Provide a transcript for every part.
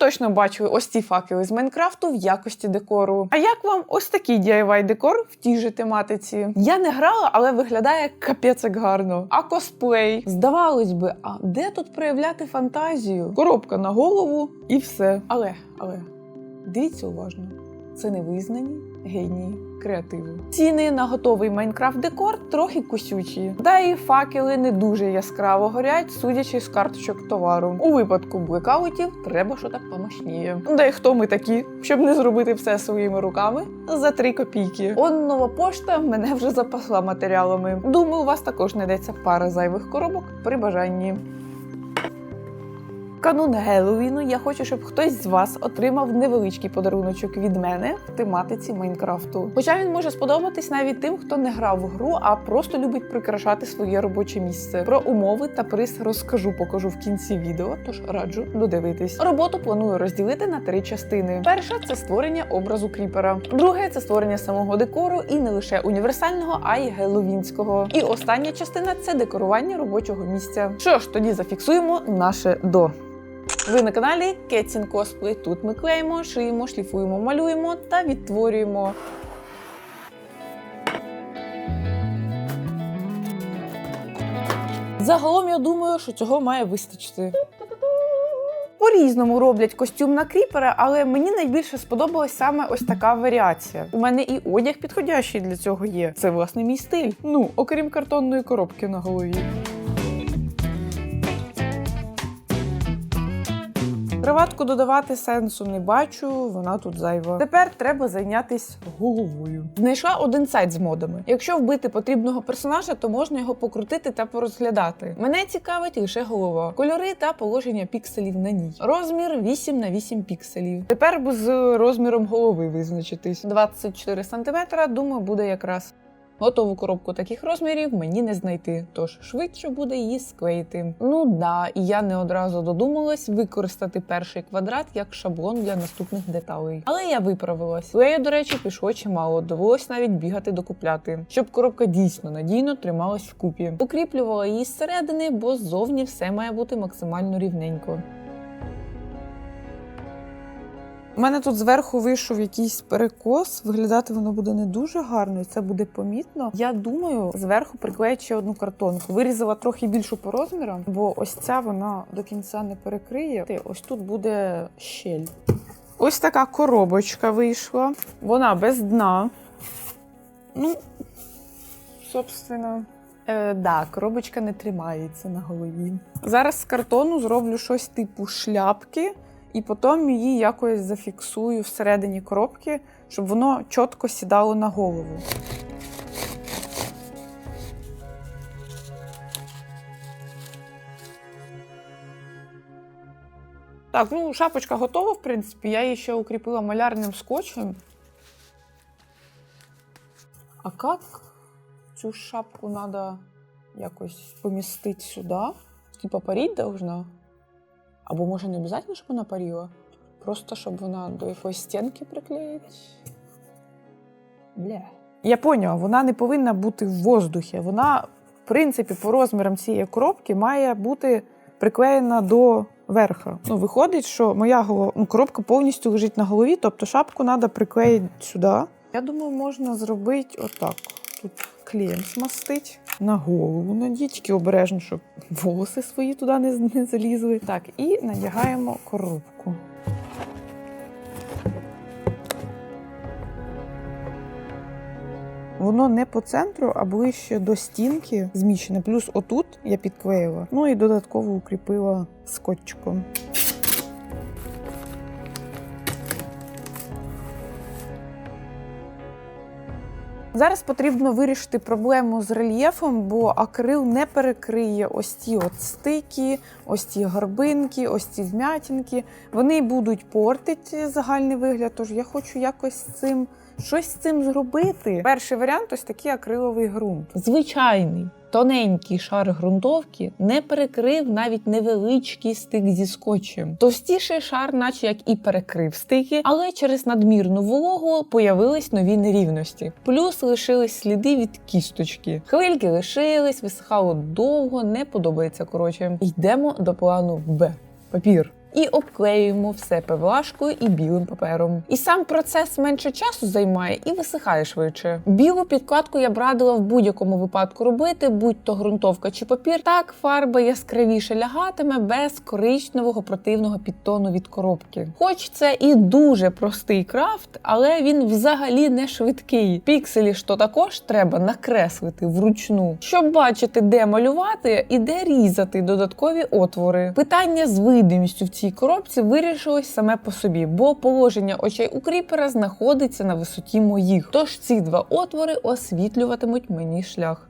точно бачили ось ці факели з Майнкрафту в якості декору. А як вам ось такий DIY декор в тій же тематиці? Я не грала, але виглядає капець як гарно. А косплей? Здавалось би, а де тут проявляти фантазію? Коробка на голову і все. Але, але дивіться уважно, це не визнані генії креативу. Ціни на готовий Майнкрафт декор трохи кусючі. Да і факели не дуже яскраво горять, судячи з карточок товару. У випадку блекаутів треба що так помощніє. Да і хто ми такі, щоб не зробити все своїми руками за 3 копійки. Он нова пошта мене вже запасла матеріалами. Думаю, у вас також знайдеться пара зайвих коробок при бажанні. Канун Геловіну я хочу, щоб хтось з вас отримав невеличкий подаруночок від мене в тематиці Майнкрафту. Хоча він може сподобатись навіть тим, хто не грав в гру, а просто любить прикрашати своє робоче місце. Про умови та приз розкажу, покажу в кінці відео, тож раджу додивитись. Роботу планую розділити на три частини. Перша це створення образу кріпера. Друге це створення самого декору і не лише універсального, а й геловінського. І остання частина це декорування робочого місця. Що ж, тоді зафіксуємо наше до. Ви на каналі Кетсін Косплей. Тут ми клеїмо, шиємо, шліфуємо, малюємо та відтворюємо. Загалом я думаю, що цього має вистачити. По-різному роблять костюм на кріпера, але мені найбільше сподобалась саме ось така варіація. У мене і одяг підходящий для цього є. Це власне мій стиль. Ну, окрім картонної коробки на голові. Краватку додавати сенсу не бачу, вона тут зайва. Тепер треба зайнятися головою. Знайшла один сайт з модами. Якщо вбити потрібного персонажа, то можна його покрутити та порозглядати. Мене цікавить лише голова, кольори та положення пікселів на ній. Розмір 8 на 8 пікселів. Тепер з розміром голови визначитись. 24 см, думаю, буде якраз. Готову коробку таких розмірів мені не знайти, тож швидше буде її склеїти. Ну да, і я не одразу додумалась використати перший квадрат як шаблон для наступних деталей. Але я виправилась. Клею, до речі, пішло чимало. Довелось навіть бігати докупляти, щоб коробка дійсно надійно трималась вкупі. Укріплювала її зсередини, бо ззовні все має бути максимально рівненько. У мене тут зверху вийшов якийсь перекос. Виглядати воно буде не дуже гарно, і це буде помітно. Я думаю, зверху приклеїть ще одну картонку. Вирізала трохи більшу по розмірам, бо ось ця вона до кінця не перекриє. Ось тут буде щель. Ось така коробочка вийшла. Вона без дна. Ну, собственно. Е, да, коробочка не тримається на голові. Зараз з картону зроблю щось типу шляпки і потім її якось зафіксую всередині коробки, щоб воно чітко сідало на голову. Так, ну шапочка готова, в принципі. Я її ще укріпила малярним скотчем. А як цю шапку треба якось помістити сюди? Типа паріть должна? Або може не обов'язково, щоб вона паріла? Просто щоб вона до якоїсь стінки приклеїть. Бля. Я поняла, вона не повинна бути в воздухі. Вона, в принципі, по розмірам цієї коробки має бути приклеєна до верха. Ну, виходить, що моя голова, ну, коробка повністю лежить на голові, тобто шапку треба приклеїти сюди. Я думаю, можна зробити отак. Тут клеєм смастить, на голову надіть, тільки обережно, щоб волоси свої туди не, не залізли. Так, і надягаємо коробку. Воно не по центру, а ближче до стінки зміщене. Плюс отут я підклеїла. Ну і додатково укріпила скотчиком. Зараз потрібно вирішити проблему з рельєфом, бо акрил не перекриє ось ці от стики, ось ці горбинки, ось ці вмятинки. Вони будуть портити загальний вигляд. Тож я хочу якось з цим щось з цим зробити. Перший варіант ось такий акриловий ґрунт. Звичайний. Тоненький шар ґрунтовки не перекрив навіть невеличкий стик зі скотчем. Товстіший шар, наче як і перекрив стики, але через надмірну вологу появились нові нерівності. Плюс лишились сліди від кісточки. Хвильки лишились, висихало довго, не подобається. Коротше, йдемо до плану Б. Папір. І обклеюємо все ПВАшкою і білим папером. І сам процес менше часу займає і висихає швидше. Білу підкладку я б радила в будь-якому випадку робити, будь то ґрунтовка чи папір. Так фарба яскравіше лягатиме без коричневого противного підтону від коробки. Хоч це і дуже простий крафт, але він взагалі не швидкий. Пікселі ж то також треба накреслити вручну, щоб бачити, де малювати і де різати додаткові отвори. Питання з видимістю в цій коробці вирішилось саме по собі, бо положення очей у кріпера знаходиться на висоті моїх. Тож ці два отвори освітлюватимуть мені шлях.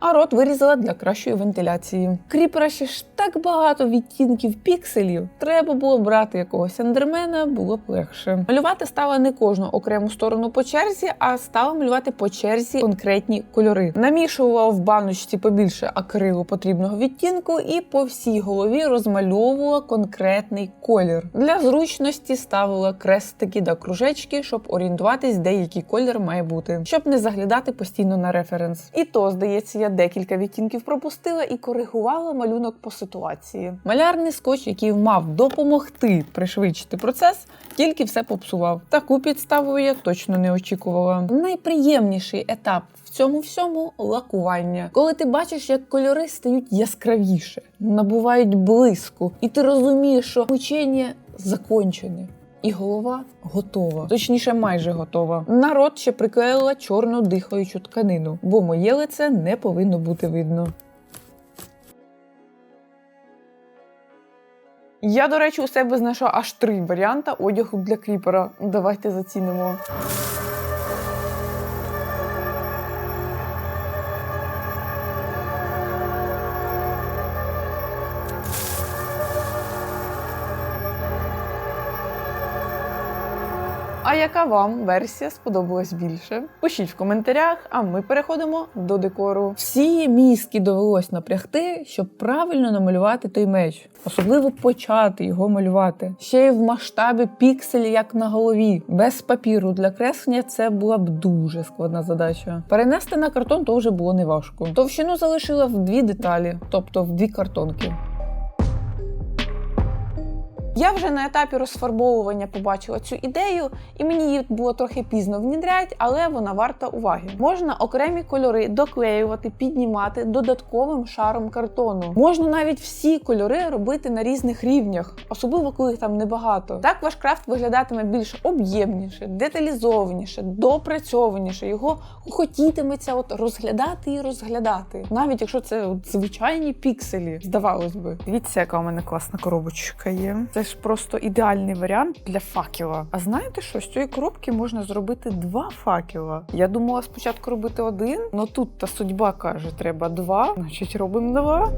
А рот вирізала для кращої вентиляції. Кріпера ще ж так багато відтінків пікселів. Треба було брати якогось ендермена, було б легше. Малювати стала не кожну окрему сторону по черзі, а стала малювати по черзі конкретні кольори. Намішувала в баночці побільше акрилу потрібного відтінку і по всій голові розмальовувала конкретний колір. Для зручності ставила крестики та кружечки, щоб орієнтуватись, де який колір має бути, щоб не заглядати постійно на референс. І то, здається, я декілька відтінків пропустила і коригувала малюнок по ситуації. Малярний скотч, який мав допомогти пришвидшити процес, тільки все попсував. Таку підставу я точно не очікувала. Найприємніший етап в цьому всьому лакування, коли ти бачиш, як кольори стають яскравіше, набувають блиску, і ти розумієш, що мучення закончене. І голова готова, точніше, майже готова. Народ ще приклеїла чорну дихаючу тканину, бо моє лице не повинно бути видно. Я, до речі, у себе знайшла аж три варіанти одягу для кріпера. Давайте зацінимо. А яка вам версія сподобалась більше? Пишіть в коментарях, а ми переходимо до декору. Всі мізки довелось напрягти, щоб правильно намалювати той меч, особливо почати його малювати. Ще й в масштабі пікселі, як на голові. Без папіру для креслення це була б дуже складна задача. Перенести на картон то вже було неважко. Товщину залишила в дві деталі, тобто в дві картонки. Я вже на етапі розфарбовування побачила цю ідею, і мені її було трохи пізно внідрять, але вона варта уваги. Можна окремі кольори доклеювати, піднімати додатковим шаром картону. Можна навіть всі кольори робити на різних рівнях, особливо коли їх там небагато. Так ваш крафт виглядатиме більш об'ємніше, деталізованіше, допрацьованіше. Його хотітиметься от розглядати і розглядати, навіть якщо це от звичайні пікселі, здавалось би. Дивіться, яка у мене класна коробочка є. Це ж просто ідеальний варіант для факела. А знаєте що? З цієї коробки можна зробити два факела. Я думала спочатку робити один, але тут та судьба каже, треба два. Значить, робимо два.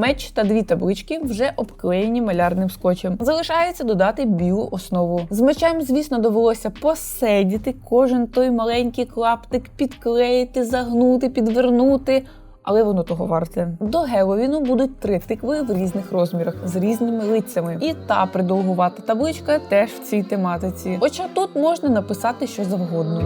Меч та дві таблички вже обклеєні малярним скотчем. Залишається додати білу основу. З мечем, звісно, довелося посидіти кожен той маленький клаптик, підклеїти, загнути, підвернути. Але воно того варте. До Геловіну будуть три тикви в різних розмірах з різними лицями. І та придовгувата табличка теж в цій тематиці. Хоча тут можна написати що завгодно.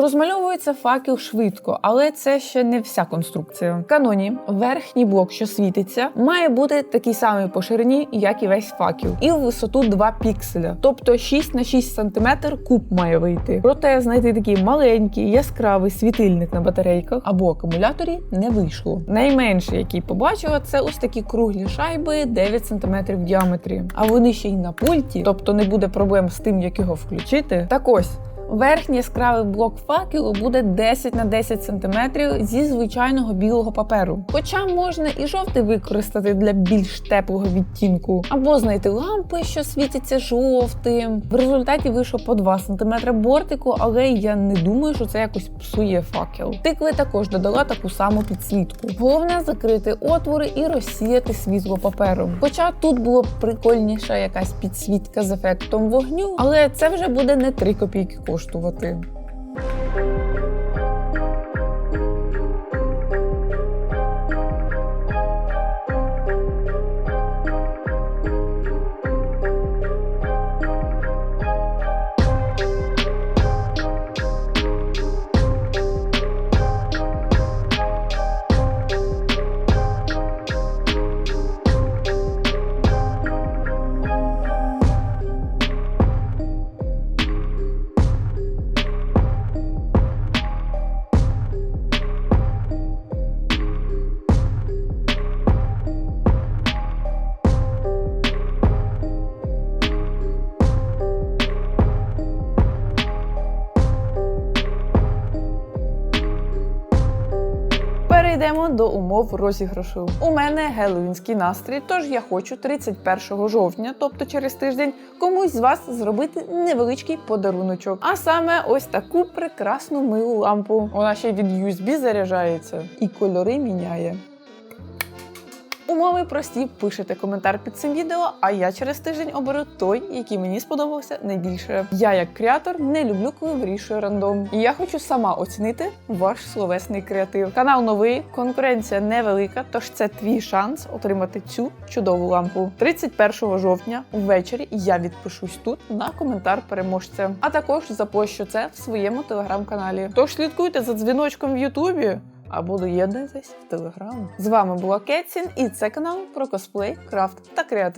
Розмальовується факел швидко, але це ще не вся конструкція. В каноні верхній блок, що світиться, має бути такий самий по ширині, як і весь факел, і в висоту 2 пікселя, тобто 6 на 6 см куб має вийти. Проте знайти такий маленький яскравий світильник на батарейках або акумуляторі не вийшло. Найменший, який побачила, це ось такі круглі шайби 9 см в діаметрі. А вони ще й на пульті, тобто не буде проблем з тим, як його включити. Так ось. Верхній яскравий блок факелу буде 10 на 10 см зі звичайного білого паперу. Хоча можна і жовтий використати для більш теплого відтінку, або знайти лампи, що світяться жовтим. В результаті вийшло по 2 см бортику, але я не думаю, що це якось псує факел. Тикви також додала таку саму підсвітку. Головне закрити отвори і розсіяти світло папером. Хоча тут було б прикольніша якась підсвітка з ефектом вогню, але це вже буде не 3 копійки коштувати. Перейдемо до умов розіграшу. У мене геловінський настрій, тож я хочу 31 жовтня, тобто через тиждень, комусь з вас зробити невеличкий подаруночок. А саме ось таку прекрасну милу лампу. Вона ще від USB заряджається і кольори міняє. Умови прості, пишете коментар під цим відео, а я через тиждень оберу той, який мені сподобався найбільше. Я, як креатор, не люблю, коли вирішую рандом. І я хочу сама оцінити ваш словесний креатив. Канал новий, конкуренція невелика, тож це твій шанс отримати цю чудову лампу. 31 жовтня ввечері я відпишусь тут на коментар переможця. А також запощу це в своєму телеграм-каналі. Тож слідкуйте за дзвіночком в Ютубі або доєднуйтесь в телеграм. З вами була Кетсін, і це канал про косплей, крафт та креатив.